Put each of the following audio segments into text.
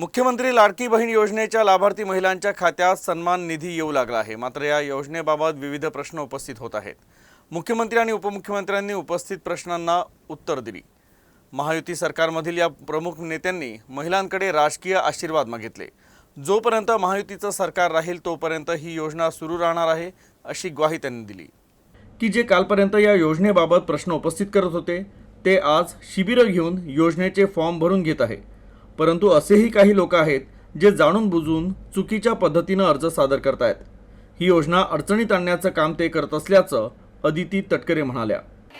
मुख्यमंत्री लाडकी बहीण योजनेच्या लाभार्थी महिलांच्या खात्यात सन्मान निधी येऊ लागला आहे. मात्र या योजनेबाबत विविध प्रश्न उपस्थित होत आहेत. मुख्यमंत्री आणि उपमुख्यमंत्र्यांनी उपस्थित प्रश्नांना उत्तर दिली. महायुती सरकारमधील या प्रमुख नेत्यांनी महिलांकडे राजकीय आशीर्वाद मागितले. जोपर्यंत महायुतीचं सरकार राहील तोपर्यंत ही योजना सुरू राहणार आहे अशी ग्वाही त्यांनी दिली. की जे कालपर्यंत या योजनेबाबत प्रश्न उपस्थित करत होते ते आज शिबिरं घेऊन योजनेचे फॉर्म भरून घेत आहे. परंतु असेही काही लोक आहेत जे जाणून बुजून चुकीच्या पद्धतीनं अर्ज सादर करतायत. ही योजना अडचणीत आणण्याचं काम ते करत असल्याचं अदिती तटकरे म्हणाल्या.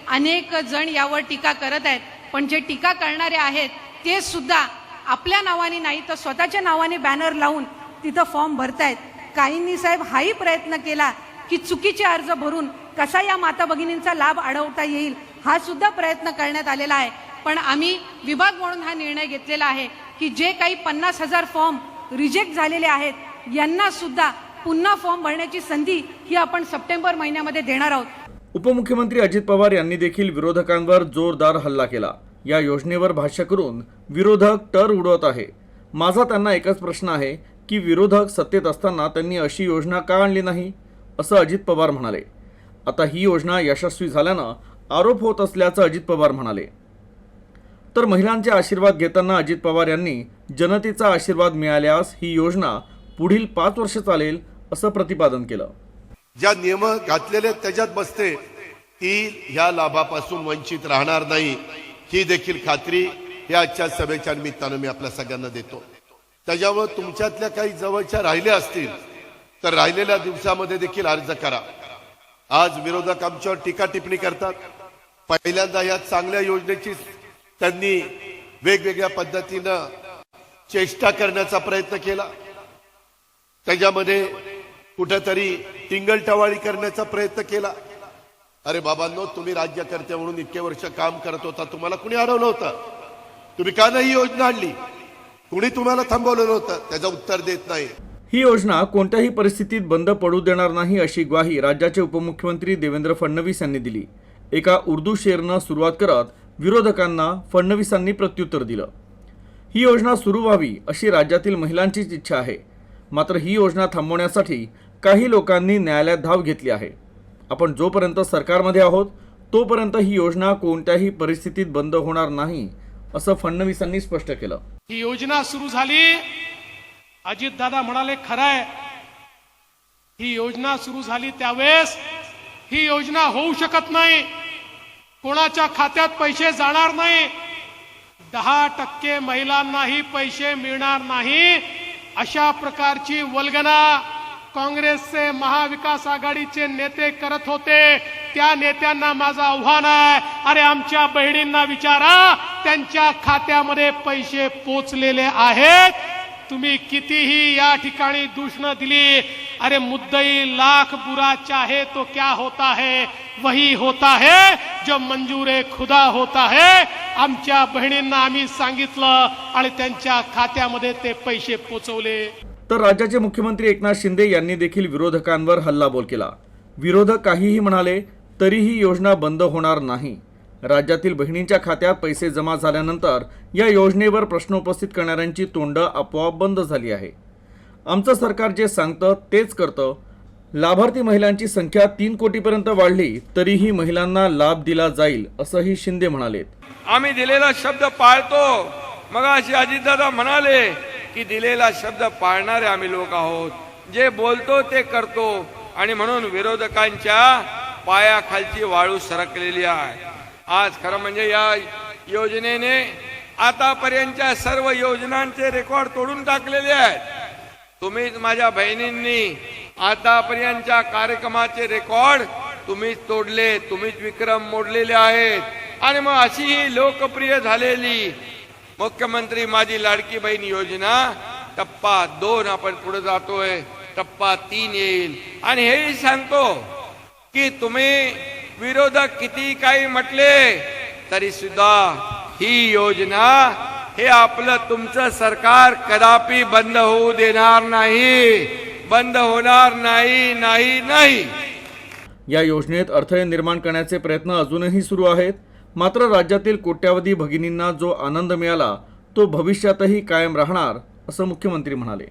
अनेक जण यावर टीका करत आहेत पण जे टीका करणारे आहेत ते सुद्धा आपल्या नावाने नाही तर स्वतःच्या नावाने बॅनर लावून तिथं फॉर्म भरतायत. काहींनी साहेब हाही प्रयत्न केला की चुकीचे अर्ज भरून कसा या माता भगिनींचा लाभ अडवता येईल हा सुद्धा प्रयत्न करण्यात आलेला आहे. पण आम्ही विभाग म्हणून हा निर्णय घेतलेला आहे. की जे काही पन्नास हजार फॉर्म रिजेक्ट झालेले आहेत यांना सुद्धा पुन्हा फॉर्म भरण्याची संधी ही आपण सप्टेंबर महिन्यामध्ये देणार आहोत. उपमुख्यमंत्री अजित पवार यांनी देखील विरोधकांवर जोरदार हल्ला केला. या योजनेवर भाष्य करून विरोधक टर उडवत आहे. माझा त्यांना एकच प्रश्न आहे की विरोधक सत्तेत असताना त्यांनी अशी योजना का आणली नाही? असं अजित पवार म्हणाले. आता ही योजना यशस्वी झाल्यानं आरोप होत असल्याचं अजित पवार म्हणाले. तर महिलांचे आशीर्वाद घेताना अजित पवार यांनी जनतेचा आशीर्वाद मिळाल्यास ही योजना पुढील पाच वर्ष चालेल असं प्रतिपादन केलं. ज्या नियम घातलेले त्याच्यात बसते. ती ह्या लाभापासून वंचित राहणार नाही. ही देखील खात्री या आजच्या सभेच्या निमित्तानं मी आपल्या सगळ्यांना देतो. त्याच्यामुळे तुमच्यातल्या काही जवळच्या राहिल्या असतील तर राहिलेल्या दिवसामध्ये देखील अर्ज करा. आज विरोधक आमच्यावर टीका टिप्पणी करतात. पहिल्यांदा या चांगल्या योजनेची त्यांनी वेगवेगळ्या पद्धतीनं चेष्टा करण्याचा प्रयत्न केला. त्याच्यामध्ये कुठंतरी टिंगलटवाळी करण्याचा प्रयत्न केला. अरे बाबांनो तुम्ही राज्यकर्ते म्हणून इतके वर्ष काम करत होता तुम्हाला कुणी अडवलं होतं? तुम्ही का नाही ही योजना आणली? कुणी तुम्हाला थांबवलेलं होतं? त्याचं उत्तर देत नाही. ही योजना कोणत्याही परिस्थितीत बंद पडू देणार नाही अशी ग्वाही राज्याचे उपमुख्यमंत्री देवेंद्र फडणवीस यांनी दिली. एका उर्दू शेरनं सुरुवात करत विरोधकांना फडणवीसांनी प्रत्युत्तर दिलं. ही योजना सुरू व्हावी अशी राज्यातील महिलांचीच इच्छा आहे. मात्र ही योजना थांबवण्यासाठी काही लोकांनी न्यायालयात धाव घेतली आहे. आपण जोपर्यंत सरकारमध्ये आहोत तोपर्यंत ही योजना कोणत्याही परिस्थितीत बंद होणार नाही असं फडणवीसांनी स्पष्ट केलं. ही योजना सुरू झाली. अजित दादा म्हणाले खरंय. ही योजना सुरू झाली त्यावेळेस ही योजना होऊ शकत नाही. कोणाच्या खात्यात पैसे जाणार नाही. दहा टक्के महिलांनाही पैसे मिळणार नाही. अशा प्रकारची वल्गना काँग्रेसचे महाविकास आघाडीचे नेते करत होते. त्या नेत्यांना माझं आव्हान आहे. अरे आमच्या बहिणींना विचारा. त्यांच्या खात्यामध्ये पैसे पोचलेले आहेत. तुम्ही कितीही या ठिकाणी दूषणं दिली. अरे मुद्दई लाख बुरा चाहे तो क्या होता है. वही होता है जो मंजूर खुदा होता है। आमच्या बहिणींना आम्ही सांगितलं आणि त्यांच्या खात्यामध्ये ते पैसे पोचवले. तर राज्याचे मुख्यमंत्री एकनाथ शिंदे यांनी देखील विरोधकांवर हल्लाबोल केला. विरोधक काहीही म्हणाले तरीही योजना बंद होणार नाही. राज्यातील बहिणींच्या खात्यात पैसे जमा झाल्यानंतर या योजनेवर प्रश्न उपस्थित करणाऱ्यांची तोंड आपोआप बंद झाली आहे. आमचं सरकार जे सांगतं तेच करतं. लाभार्थी महिलांची संख्या तीन कोटीपर्यंत वाढली तरीही महिलांना लाभ दिला जाईल असंही शिंदे म्हणालेत. आम्ही दिलेला शब्द पाळतो. मग अशी अजितदादा म्हणाले की दिलेला शब्द पाळणारे आम्ही लोक आहोत. जे बोलतो ते करतो. आणि म्हणून विरोधकांच्या पायाखालची वाळू सरकलेली आहे. आज खरं म्हणजे या योजनेने आतापर्यंतच्या सर्व योजनांचे रेकॉर्ड तोडून टाकलेले आहेत. तुम्हीच माझ्या बहिणींनी आतापर्यंतच्या कार्यक्रमाचे रेकॉर्ड तुम्हीच तोडले तुम्हीच विक्रम मोडलेले आहेत. आणि मग अशी ही लोकप्रिय झालेली मुख्यमंत्री माझी लाडकी बहीण योजना टप्पा दोन आपण पुढे जातोय टप्पा तीन येईल. आणि हेही सांगतो की तुम्ही विरोधक किती काही म्हटले तरी सुद्धा ही योजना हे आपलं तुमचं सरकार कदापि बंद होऊ देणार नाही. बंद होणार नाही नाही नाही. या योजनेत अडथळे निर्माण करण्याचे प्रयत्न अजूनही सुरू आहेत. मात्र राज्यातील कोट्यावधी भगिनींना जो आनंद मिळाला तो भविष्यातही कायम राहणार असं मुख्यमंत्री म्हणाले.